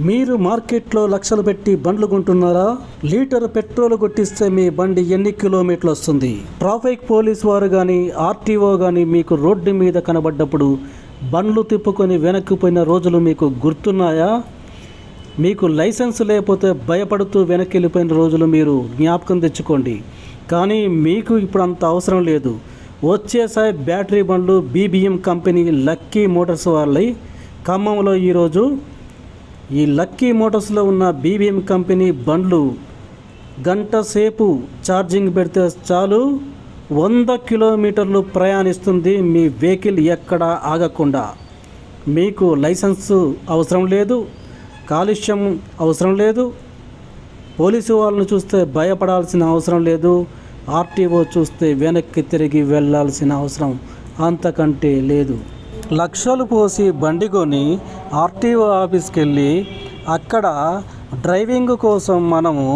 మీరు మార్కెట్లో లక్షలు పెట్టి బండ్లు కొంటున్నారా? లీటర్ పెట్రోల్ కొట్టిస్తే మీ బండి ఎన్ని కిలోమీటర్లు వస్తుంది? ట్రాఫిక్ పోలీస్ వారు కానీ ఆర్టీఓ కానీ మీకు రోడ్డు మీద కనబడ్డప్పుడు బండ్లు తిప్పుకొని వెనక్కి పోయిన రోజులు మీకు గుర్తున్నాయా? మీకు లైసెన్స్ లేకపోతే భయపడుతూ వెనక్కి వెళ్ళిపోయిన రోజులు మీరు జ్ఞాపకం తెచ్చుకోండి. కానీ మీకు ఇప్పుడు అంత అవసరం లేదు. వచ్చేసాయి బ్యాటరీ బండ్లు బీబీఎం కంపెనీ లక్కీ మోటార్స్ వాళ్ళై ఖమ్మంలో ఈరోజు ఈ లక్కీ మోటార్స్లో ఉన్న బీబీఎం కంపెనీ బండ్లు గంట సేపు ఛార్జింగ్ పెడితే చాలు వంద కిలోమీటర్లు ప్రయాణిస్తుంది మీ వెహికల్ ఎక్కడ ఆగకుండా. మీకు లైసెన్సు అవసరం లేదు కాలుష్యం అవసరం లేదు పోలీసు వాళ్ళని చూస్తే భయపడాల్సిన అవసరం లేదు ఆర్టీఓ చూస్తే వెనక్కి తిరిగి వెళ్ళాల్సిన అవసరం అంతకంటే లేదు. లక్షలు పోసి బండి కొని ఆర్టీఓ ఆఫీస్కి వెళ్ళి అక్కడ డ్రైవింగ్ కోసం మనము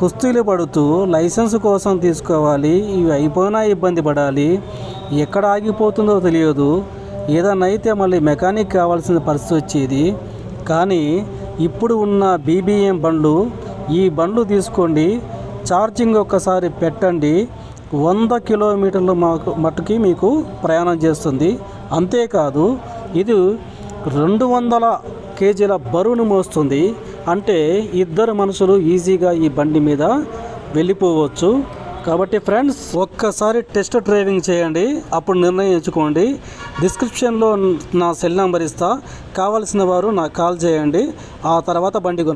కుస్తీలు పడుతూ లైసెన్స్ కోసం తీసుకోవాలి ఇవి అయిపోయినా ఇబ్బంది పడాలి ఎక్కడ ఆగిపోతుందో తెలియదు. ఏదైనా అయితే మళ్ళీ మెకానిక్ కావాల్సిన పరిస్థితి వచ్చేది. కానీ ఇప్పుడు ఉన్న బీబీఎం బండ్లు ఈ బండ్లు తీసుకోండి ఛార్జింగ్ ఒక్కసారి పెట్టండి వంద కిలోమీటర్లు మాకు మట్టుకి మీకు ప్రయాణం చేస్తుంది. అంతేకాదు ఇది రెండు వందల కేజీల బరువును మోస్తుంది. అంటే ఇద్దరు మనుషులు ఈజీగా ఈ బండి మీద వెళ్ళిపోవచ్చు. కాబట్టి ఫ్రెండ్స్ ఒక్కసారి టెస్ట్ డ్రైవింగ్ చేయండి. అప్పుడు నిర్ణయించుకోండి. డిస్క్రిప్షన్లో నా సెల్ నెంబర్ ఇస్తా. కావలసిన వారు నాకు కాల్ చేయండి. ఆ తర్వాత బండి కొను